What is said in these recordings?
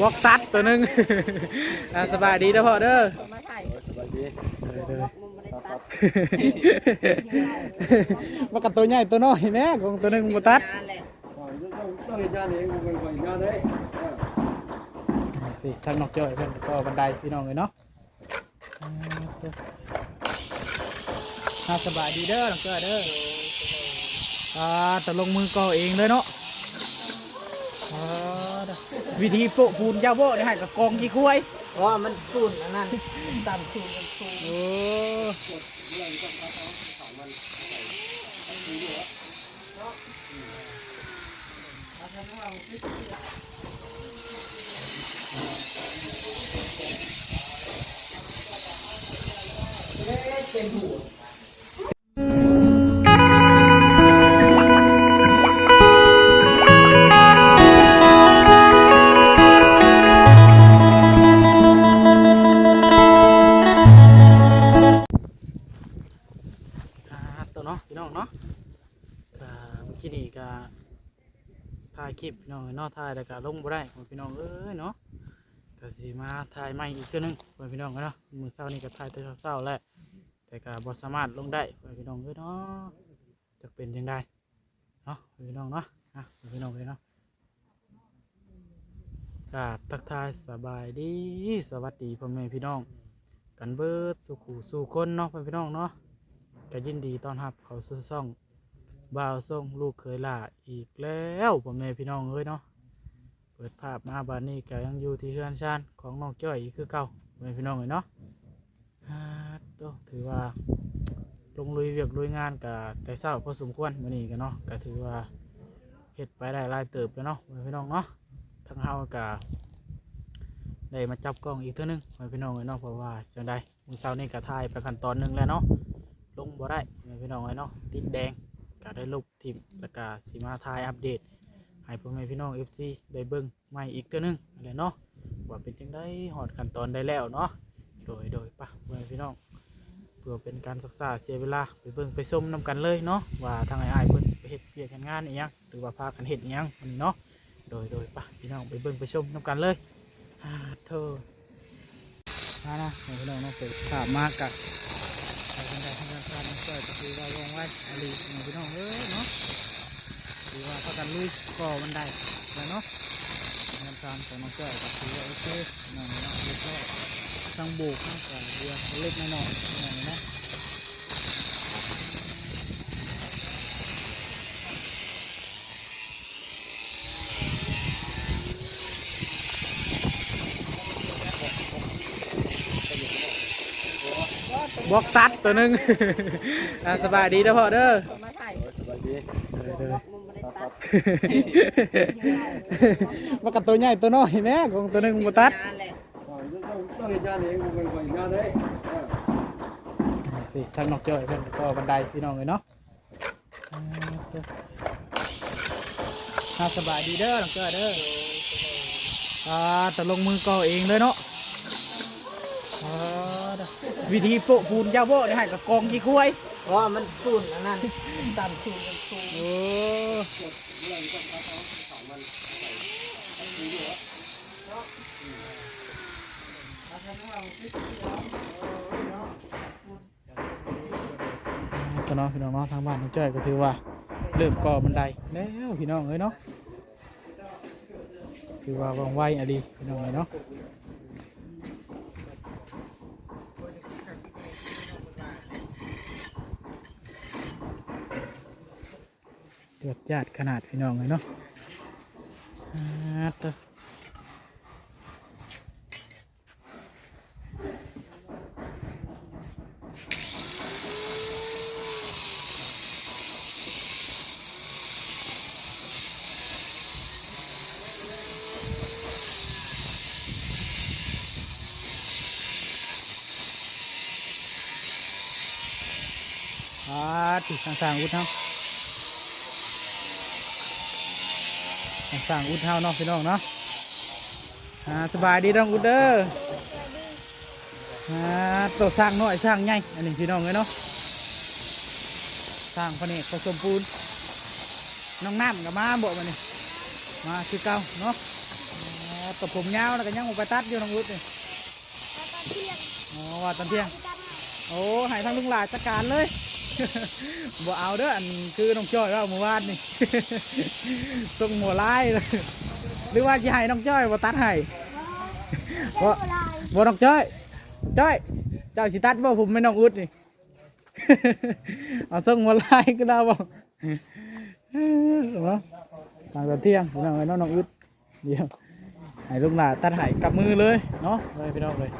บอกตัดตัวหนึง อ่าสบายดีเด้อพ่อเด้อมาถ่ายสบายดีบอกมึงไม่ได้ตัดว่ากับตัวใหญ่ตัวน้อยแม่ของตัวหนึงบ่ตัดนานแหละต้องต้องเห็นงานเองผมเป็นคนเห็นงานเลยนี่ทางนอกเจ้อยเพิ่นก็บันไดพี่น้องเลยเนาะอ่าสบายดีเด้อน้องเจ้อยเด้ออ่าแต่ลงมือก่อเองเลยเนาะอ่าเด้อ วิธีโปะปูนยาวโบนี่ให้กับกองกี่คุ้ยเพราะว่ามันสูนอันนั้นตามสูนมันสูนโอ้อ่าะถ่ายแล้วก็ลงบ่ได้พี่น้องเอ้ยเนาะก็สิมาถ่ายใหม่อีกเทื่อนึงพี่น้องเนาะมื้อเช้านี่ก็ถ่ายแต่เช้าๆแหละแต่ก็บ่สามารถลงได้พี่น้องเอ้ยเนาะจะเป็นจังไดเนาะพี่น้องเนาะอะพี่น้องเลยเนาะกราบทักทายสบายดีสวัสดีพ่อแม่พี่น้อง กันเบิดสุขูสู่คนเนาะพี่น้องเนาะก็ยินดีต้อนรับเขาสู่ซ่องบ่าวส่งลูกเคยล่าอีกแล้วพ่อแม่พี่น้องเอ้ยเนาะ เปิดภาพมาบานนี้ก็ยังอยู่ที่เฮือนชานของน้องจ้อยอีกคือเก่าพ่อแม่พี่น้องเอ้ยเนาะฮ่าโตถือว่าลงลุยเวียกลุยงานกับแต่เศร้าพอสมควรมื้อนี้กันเนาะก็ถือว่าเฮ็ดไปได้ลายเติบแล้วเนาะไม่พี่น้องเนาะทั้งเฮาก็ได้มาจับกล้องอีกเท่านึงไม่พี่น้องเอ้ยเนาะเพราะว่าจังใดมือเช้านี้ก็ถ่ายไปขั้นตอนหนึงแล้วเนาะลงบ่ได้แม่พี่น้องไอ้เนาะติดแดงก็ได้ลบทิมแล้วก็สีมาทายอัปเดต ให้พ่อแม่พี่น้องเอฟซีได้เบิ่งใหม่อีกเตัวนึงอะไรเนาะว่าเป็นจังได้หอดขั้นตอนได้แล้วเนาะโดยโดยปะพ่อแม่พี่น้องเพื่อเป็นการศึกษาเสียเวลาไปเบิ่งไปชมนํกันเลยเนาะว่าทางไอ้ไอ้ายเพิ่นไปเฮ็ดเพียกันงานอีหยังหรือว่าพากันเฮ็ดอีหยังอันเนาะโดยโดยปะพี่น้องไปเบิ่งไปชมนํกันเลยอ่าเธอมานะพี่น้องเนาะเปิดภาพมากกะไปทางใดทางการมันก็จะคือว่าลงไว้อลีพี่น้องเอ้ยเนาะ กันลุยก่อบันไดแล้วเนาะงานการของน้องเจ้าก็คือว่าโอเคนั่งเนาะเรียบร้อยทางโบกทางก่อเรือเล็กน้อย ๆน้องเนาะบอกตัดตัวหนึง อ่าสบายดีเด้อพ่อเด้อ มาถ่ายสบายดีบอกมึงไม่ได้ตัดว่ากับตัวใหญ่ตัวน้อยแม่ของตัวหนึงบ่ตัดนานแหละต้องต้องเห็นงานเองผมเป็นคนเห็นงานเลยนี่ทางนอกเจ้อยเพิ่นก็บันไดพี่น้องเลยเนาะอ่าอ่าสบายดีเด้อน้องเจ้อยเด้ออ่าแต่ลงมือก่อเองเลยเนาะอ่าเด้อ วิธีโปะปูนยาวโบนี่ให้กับกองกี่คุ้ยเพราะว่ามันสูนอันนั้นตามสูนมันสูนโอ้ก็เนาะพี่น้องเนาะทางบ้านน้องจ้อยก็ถือว่าเริ่มก่อบันไดแล้วพี่น้องเอ้ยเนาะถือว่าว่องไวอะดีพี่น้องเอ้ยเนาะ เกิดญาติขนาดพี่น้องเลยเนาะอ่าตอะอ่าติดสางๆอุดเนาะ สร้างๆอุดเท่าเนาะพี่น้องเนาะอ่าสบายดีน้องอุดเด้ออ่าตัวสร้างน้อยสร้างใหญ่อันนี้พี่น้องเลยเนาะสร้างพระเนตรผสมปูนน้องน้ำกับมาบอกมานี่มาคือเก่าเนาะอ่ากับผมยาวแล้วก็ยังบ่ไปตัดอยู่น้องอุดนี่อ๋อว่าตอนเที่ยงโอ้ให้ทั้งลุงหลายจัดการเลย บ่เอาเด้ออันคือน้องจ้อยเราเมื่อวานนี่ส่งหัวไล่เลยหรือว่าจะให้น้องจ้อยบ่ตัดให้บ่บ่น้องจ้อยจ้อยเจ้าสิตัดบ่ผมไม่น้องอุดนี่เอาส่งหัวไล่ก็ได้บ่เหรอตางกันเที่ยงพี่น้องไอ้น้องน้องอึดเดี๋ยวให้ลุงหลานตัดไหกับมือเลยเนาะเลยพี่น้องเลย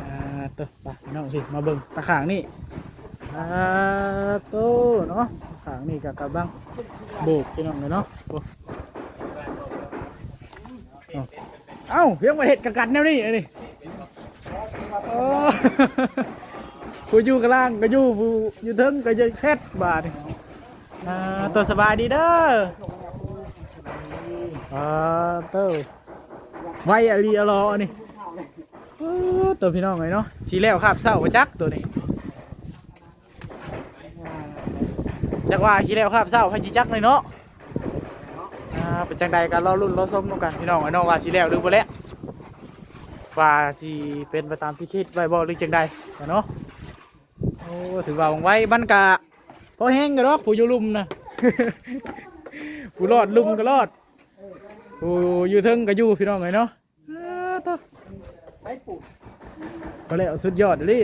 อ่าตัวไปพี่น้องสิมาเบิ่งตะขางนี่ อ่าโตเนาะขางนี่กับกระบังโบกพี่น้องเลยเนาะเอาเอ้าเพียงมาเห็ดกันกันแนวนี้อันนี้โอ้ผู้อยู่กลางก็อยู่ผู้อยู่เทิงก็จะแคดบาดนี่อ่าตัวสบายดีเด้ออ่าตัวไวอะลีอะรอนี่ตัวพี่น้องเลยเนาะสีแล้วครับเศร้าปจักตัวนี้ จักว่าสีแล้วครับเศร้าพจิจักเลยเนาะอ่าเป็นจังใดกันรอรุ่นรอส้มนกันพี่น้องไอ้น้องว่าสีแล้วหรือบ่แล้วว่าสีเป็นไปตามที่คิดไว้บ่หรือจังใดกันเนาะโอ้ถือว่าไว้บันกะพอแห้งก็รอกผู้อยู่ลุมนะผู้รอดลุมก็รอดผู้อยู่เทิงก็อยู่พี่น้องไงเนาะอ้าต่อก็เลยสุดยอดเลย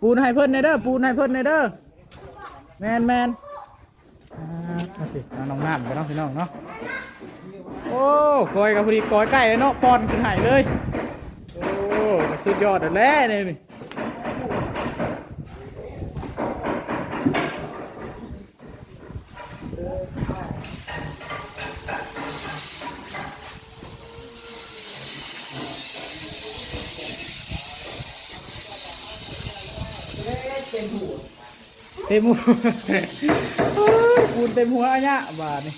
ปูนให้เพิ่นในเด้อปูนให้เพิ่นในเด้อ แมนแมนอ่าเอาสิเอาน้องน้ำไปน้องพี่น้องเนาะ โอ้กอยกับพอดีกอยใกล้เลยเนาะปอนขึ้นใหายเลย โอ้สุดยอดแล้วนี่นี่ ต็มหัวปูนเต็มหัวเนี้ยบาทนี่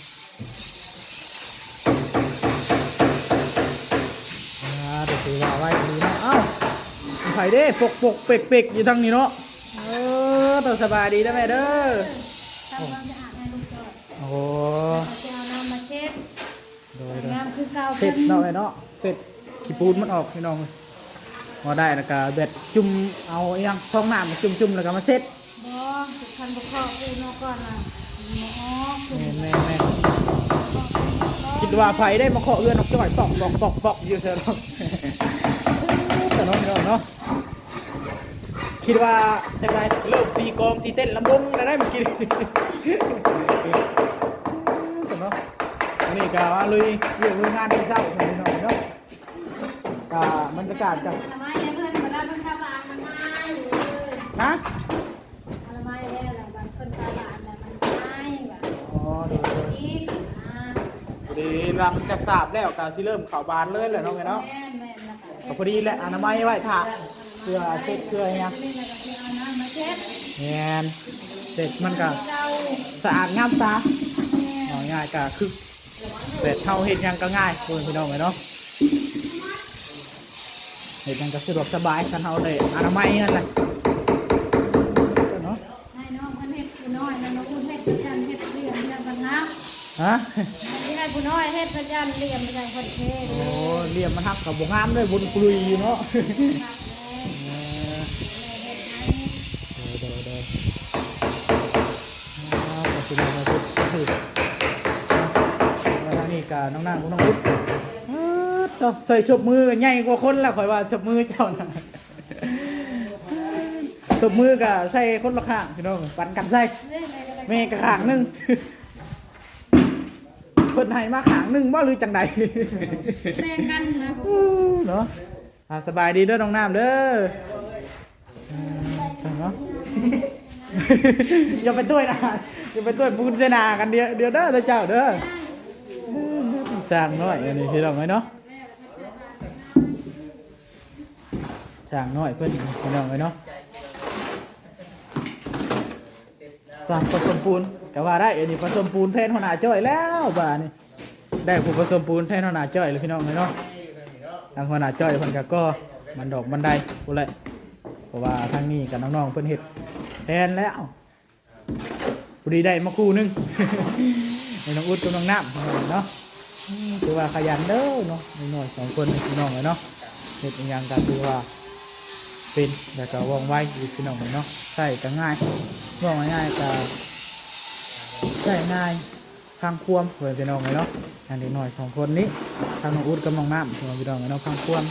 อ่าเดี๋ยวว่าไว้ดีเนาะเอ้าไผ่เด้ปกปกเปกเปกอยู่ทางนี้เนาะเออตัวสบายดีได้ไหมเด้อทำความสะอาดให้ลูกจอดโอ้โหจะเอาน้ำมาเช็ดโดยน้ำคือเก่าเสร็จเนาะเนาะเสร็จขี้ปูนมันออกพี่น้องมาได้แล้วก็เบ็ดจุ่มเอาอหยังฟองน้ำมาจุ่มจุ่มๆแล้วก็มาเสร็ จบ่สุดทันบุกข้ออูนอกก่อนอะหมอคือแม่นแม่นแม่นคิดว่าไผได้มาเคาะเอื้อนออกจ่อยปอกปอกปอกปอกอยู่เถอะเนาะแต่น้องเนาะเนาะคิดว่าจะไรเริ่มตีกลองสีเต้นลำวงแล้วได้เมื่อกี้แต่เนาะอันนี้ก็ว่าเลยเรื่องงานที่เศร้าหน่อยหน่อยเนาะก็บรรยากาศกับทำไมเพื่อนมาได้เพิ่นข้าวบานมันไม่เลย นะ พอดีหลังจากสาบแล้วก็สิเริ่มเข่าบานเลยแหละน้องไงเนาะแม่นแม่นนะคะก็พอดีแหละอนามัยไว้ถ่าเพื่อเช็ดเพื่อเนี่ยนี่แล้วก็จะเอาน้ำมาเช็ดแมนเสร็จมันก็เราสะอาดงามตาแม่เอาง่ายก็คือเสร็จเท่าเห็ดหยังก็ง่ายคุณพี่น้องเลยเนาะเห็ดหยังก็สะดวกสบายกันเท่าเลยอนามัยนั่นแหละเนาะ ให้น้องเพิ่นเฮ็ดผู้น้อยแล้วน้องอุ้นเฮ็ดประจันเฮ็ดเรียนเรียนบรรณะ ฮะนนี้ให้ผู้น้อยเฮ็ดประจันเรียนประจันคนเทโอ้เรียมมันทักกับบงงามด้วยบนกลุยอยู่เนาะเดี๋ยวเดี๋ยวเดี๋ยวอ่าก็สิมาพูดก็คือแล้วนี่กับน้องนางกับน้องอุ๊บอ่าต่อใส่ฉบมือใหญ่กว่าคนละข่อยว่าฉบมือเจ้านะฉบมือกับใส่คนละข้างพี่น้องปันกันใส่แม่กับข้างนึง เพิ่นให้มาข้างหนึงบ่หรือจังใด แบ่งกันนะอู้เนาะอ่าสบายดีเด้อน้องน้ำเด้ออืมเนาะ อย่าไปตุ้ยนะอย่าไปตุ้ยปูนเสนากันเดียวเดียวเด้อเจ้าเด้อสร้างน้อยอันนี้พี่น้องไหมเนาะสร้างน้อยเพื่อนพี่น้องไหมเนาะ สร้างผสมปูนก็ว่าได้อันนี้ผสมปูนแทนหัวหน้าจ้อยแล้วบ้านี่ได้ผู้ผสมปูนแทนหัวหน้าจ้อยเลยพี่น้องไหมเนาะทางหัวหน้าจ้อยเพิ่นก็ก็มันดอกบันไดพู้นแหละเพราะว่าทางนี้กับน้องๆเพิ่นเฮ็ดแทนแล้วพอดีได้มาคู่นึงให้น้องอุดกับน้องน้ำเนาะอืมถือว่าขยันเด้อเนาะนิดหน่อยสองคนนี่พี่น้องเลยเนาะเฮ็ดอย่างกันถือว่า เป็นแล้วก็ว่องไวอยู่พี่น้องเลยเนาะใช่ก็ง่ายว่องง่ายก็ใช่ง่ายทางควมเพื่อนพี่น้องเลยเนาะอันเด็กน้อยสองคนนี้ทางน้องอูดกับน้องน้ำเพื่อนพี่น้องเลยเนาะทางควม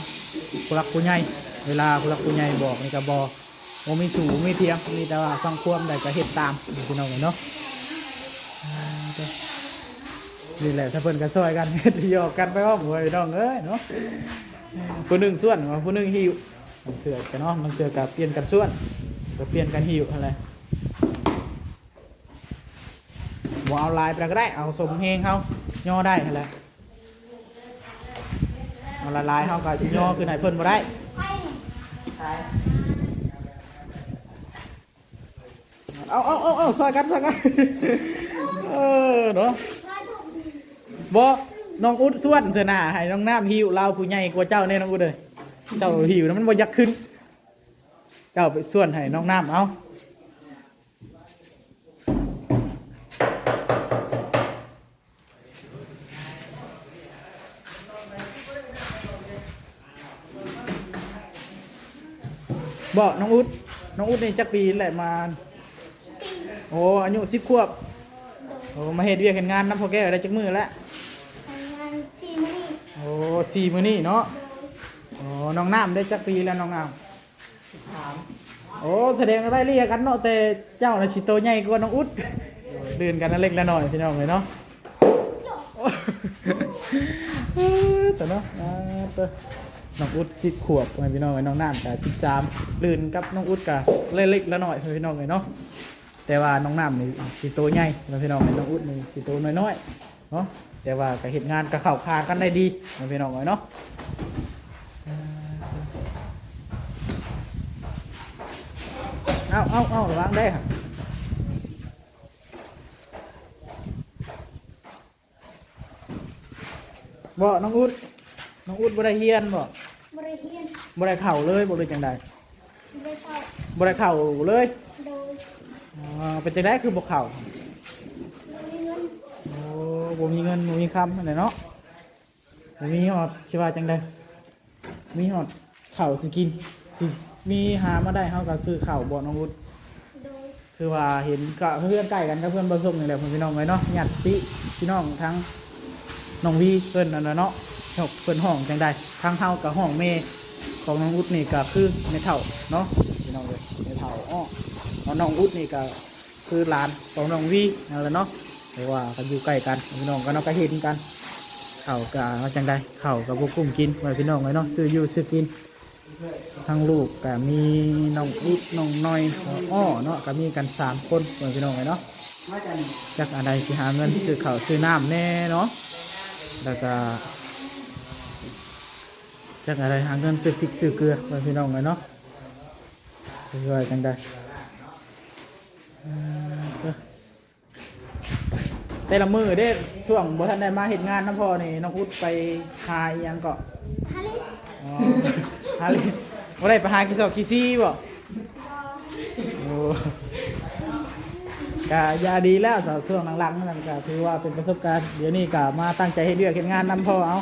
ผู้รักผู้ใหญ่เวลาผู้รักผู้ใหญ่บอกนี่ก็บอกโมมีถูมีเทียงมีแต่ว่าฟังควมได้ก็เฮ็ดตามพี่น้องเลยเนาะอ่าเด้อนี่แหละถ้าเพิ่นก็ซอยกันเฮ็ดหยอกกันไปอ้อมเว้ยพี่น้องเอ้ยเนาะผู้หนึ่งส่วนผู้หนึ่งหิว มันเถื่อกันเนาะมันเถื่อกับเปลี่ยนกันส่วนก็เปลี่ยนกันหิวอะไรบ่เอาลายไปก็ได้เอาสมเฮงเขาย่อได้อะไรเอาละลายเขาก็สิย่อคือไหนเพิ่นบ่ได้เอาเอาเอาเอาซอยกันซอยกันเออเนาะบ่น้องอุดส่วนเถอะน่ะให้น้องน้ำหิวเราผู้ใหญ่กว่าเจ้าแน่น้องอุดเลย เจ้าหิวนะมันบ่อยักขึ้น เจ้าไปส่วนให้น้องน้ำเอาบอกน้องอุดน้องอุดนี่จักปีแหละมาโอ้อายุสิบขวบโอ้มาเฮ็ดเวียกเห็นงานน้ำพอแก้วได้จักมือแล้ว ทำงานสี่มื้อนี้โอ้สี่มือนี่เนาะโอ้ น้องน้ำได้จักปีแล้วน้องน้ำสามโอ้แสดงว่าได้เรียกกันเนาะแต่เจ้าน่ะสิโตใหญ่กว่าน้องอุดเดินกันนั่นเล็กละหน่อยพี่น้องเลยเนาะโอ้เออแต่เนาะอ่าเตอน้องอุดสิบขวบพี่น้องเลยน้องน้ำแต่สิบสามลื่นกับน้องอุดกับเล็กๆละหน่อยพี่น้องเลยเนาะแต่ว่าน้องน้ำนี่สิโตใหญ่แล้วพี่น้องเลยน้องอุดนี่สิโตน้อยๆเนาะแต่ว่าก็เห็นงานกับเข่าคากันได้ดีพี่น้องเลยเนาะ เอาเอาเอาระวังได้ค่ะบ่น้องอุดน้องอุดบ่ได้เฮียนบ่บริเฮียนบ่ได้เข่าเลยบ่เลยจังใดได้เข้าบ่ได้เข่าเลยโดยอ๋อเป็นจังไดคือบ่เข่าบริเงินโอ้บ่มีเงินบ่มีคำนั่นแหละเนาะบ่มีฮอดสิว่าจังใดมีฮอดข้าวสิกินสิ มีหามาได้เฮาก็ซื้อข้าวบ่น้องอุดโดยคือว่าเห็นก็เพื่อนใกล้กันกับเพื่อนผสมนี่แหละพี่น้องเลยเนาะญาติพี่น้องทั้งน้องวีเพื่อนนั่นน่ะเนาะหกเพื่อนห้องจังใดทั้งเฮากับห้องเมของน้องอุดนี่ก็คือเมเท่าเนาะพี่น้องเลยเมเท่าอ้อแล้วน้องอุดนี่ก็คือหลานของน้องวีนั่นแหละเนาะเพราะว่ากันอยู่ใกล้กันพี่น้องก็เนาะก็เห็นกัน เข่ากับเอาจังใดเข่ากับพวกกุ้มกินไว้พี่น้องเลยเนาะซื้ออยู่ซื้อกิน ทั้งลูกก็มีน้องอุดน้องน้อยน้องอ้อเนาะก็มีกันสามคนเหมือนพี่น้องเลยเนาะจากอะไรสิหาเงินซื้อข้าวซื้อน้ำแน่เนาะแล้วก็จากอะไรหาเงินซื้อพริกซื้อเกลือเหมือนพี่น้องเลยเนาะซื้อไว้จังได้เอ่อเด้อแต่ละมือเด้ช่วงบ่ทันได้มาเห็นงานน้ำพอนี่น้องอุดไปหาอิหยังเกาะ ฮาริอ๋อฮาริว่าได้ไปหากินซอกกิซี่บ่โอ้กะยาดีแล้วสาวช่วงหลังๆนั่นก็ถือว่าเป็นประสบการณ์เดี๋ยวนี้ก็มาตั้งใจให้เลือกเห็นงานนำพ่อเอา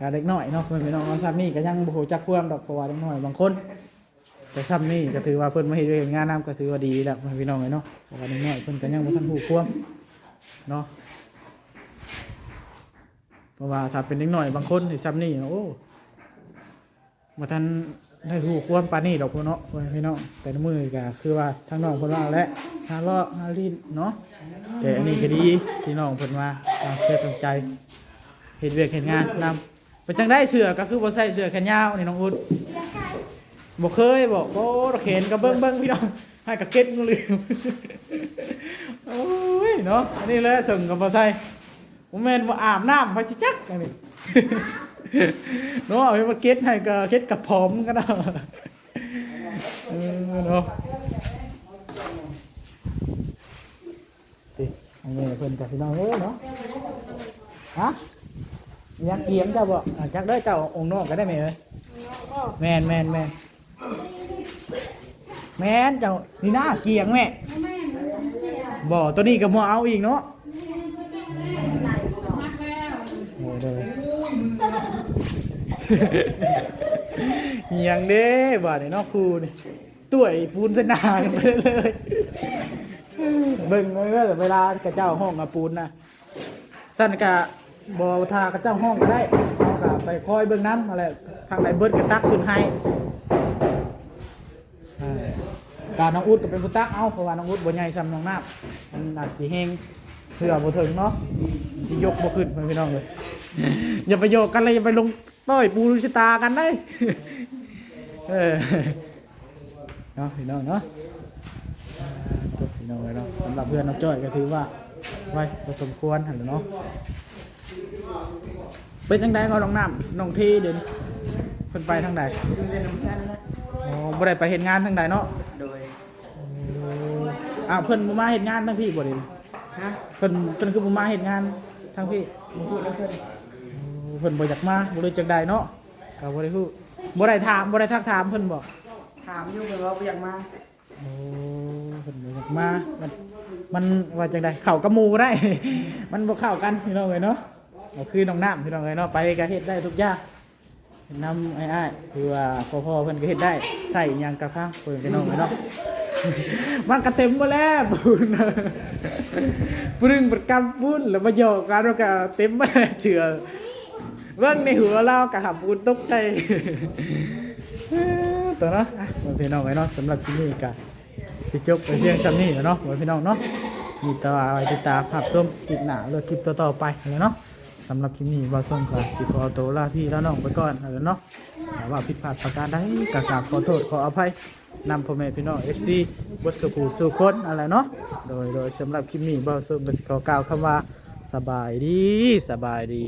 กะเด็กน้อยเนาะเพิ่นพี่น้องเอาซ้ำนี่ก็ยังบ่ฮู้จักความดอกเพราะว่าเด็กน้อยบางคนแต่ซ้ำนี่ก็ถือว่าเพิ่นมาเฮ็ดเรื่องงานนำก็ถือว่าดีแล้วพี่น้องเอ้ยเนาะเพราะว่าเด็กน้อยเพิ่นก็ยังบ่ทันฮู้ความเนาะ ราะว่าถ้าเป็นเด็กหน่อยบางคนที่ซ้ำนี่โอ้มาทันได้รู้ควมปานี่ดอกพ่เนาะพี่น้องแต่ละมือก็คือว่าทางน้องเพิ่นว่าและฮาเลาะฮาลินเนาะแต่อันนี้ก็ดีที่น้องเพิ่นว่าตามเชื่อตั้งใจเฮ็ดเวียกเฮ็ดงานนำเป็นจังได้เสือก็คือบ่ใส่เสือแขนยาวนี่น้องอุดบ่เคยบอกโอ้เข็นก็เบิ่งเบิ่งพี่น้องให้กับเก็ตงูลืมโอ้ยเนาะอันนี้เลยส่งกับบ่ใส่ ผมแม่นว่าอาบน้ำไปสิจักอันนี้เนาะเอาไปมาเก็ตให้ก็เก็ตกับผมก็ได้เออเนาะติอันนี้เพิ่นกับพี่น้องเอ้ยเนาะฮะยังเกียมเจ้าบ่อะจักได้เจ้าองค์นอกก็ได้ไหมเอ้ยแม่นแม่นแม่นแม่นเจ้านี่น้าเกียงแม่แม่บ่ตัวนี้ก็บ่เอาอีกเนาะ แเหียงเด้บาดนี่เนาะครูนี่ตุ้ยปูนสนานไปเลยเบิ่งเด้อเวลากระเจ้าห้องกับปูนนะสั้นกะบ่ทากระเจ้าห้องก็ได้เอากะไปคอยเบิ่งน้ำอะไรทางไหนเบิดกระตักขึ้นให้การน้องอุดก็เป็นผู้ตักเอาเพราะว่าน้องอุดบ่ใหญ่ซ้ำน้องน้ำมันอาจสิเฮงเพื่อบ่ถึงเนาะสิยกบ่ขึ้นพี่น้องเลย อย่าไปโยกกันเลยอย่าไปลงต้อยปูชะตากันได้เออเนาะพี่น้องเนาะอ่าตัวพี่น้องเลยเนาะสำหรับเพื่อนน้องจ้อยก็ถือว่าไว้พอสมควรหันแหล้วเนาะเป็นจังไดก็น้องน้ำน้องทีเดี๋ยวนี้เพิ่นไปทางใดเป็นน้ำกันละอ๋อบ่ได้ไปเห็นงานทางใดเนาะโดยอ้าวเพิ่นบ่มาเห็นงานทางพี่บ่เดี๋ยวนี้ฮะเพิ่นเพิ่นคือบ่มาเห็นงานทางพี่มึงพูดแล้วเพื่อน เพิ่นบ่อยากมาบ่รู้จักใดเนาะก็บ่ได้ฮู้บ่ได้ถามบ่ได้ทักถามเพิ่นบ่ถามอยู่กันว่าบ่อยากมาโอ้เพิ่นบ่อยากมามันมันว่าจังไดเข้ากับหมู่บ่ได้ มันบ่เข้ากันพี่น้องเอ้ยเนาะก็คือน้องน้ำพี่น้องเอ้ยเนาะไปก็เฮ็ดได้ทุกอย่างนำอ้ายๆคือว่าพ่อๆเพิ่นก็เฮ็ดได้ใส่หยังกับข้างเพิ่นพี่น้องเอ้ยเนาะมันก็เต็มบ่แล้วปูนน่ะปรึงประกำปุ้นแล้วมาหยอกกันแล้วก็เต็มบ่แล้วเชื่อ เบิ่งในหัวเรากะหับปูนตกใจตัวเนาะมาพี่น้องไว้เนาะสำหรับที่นี่กะสิจบไปเพียงซ้ำนี้เนาะมาพี่น้องเนาะมีต่อไว้ติดตามภาพส้มคลิปหน้าหรือคลิปต่อๆไปเลยเนาะสำหรับคลิปนี้บ่าวส้มก็สิขอตัวลาพี่แล้วน้องไปก่อนแล้วเนาะแต่ว่าผิดพลาดประการใดก็กราบขอโทษขออภัยนำพ่อแม่พี่น้อง FC บทสุขูสู่คนอะไรเนาะโดยโดยสำหรับคลิปนี้บ่าวส้มก็สิขอกล่าวคำว่าสบายดีสบายดี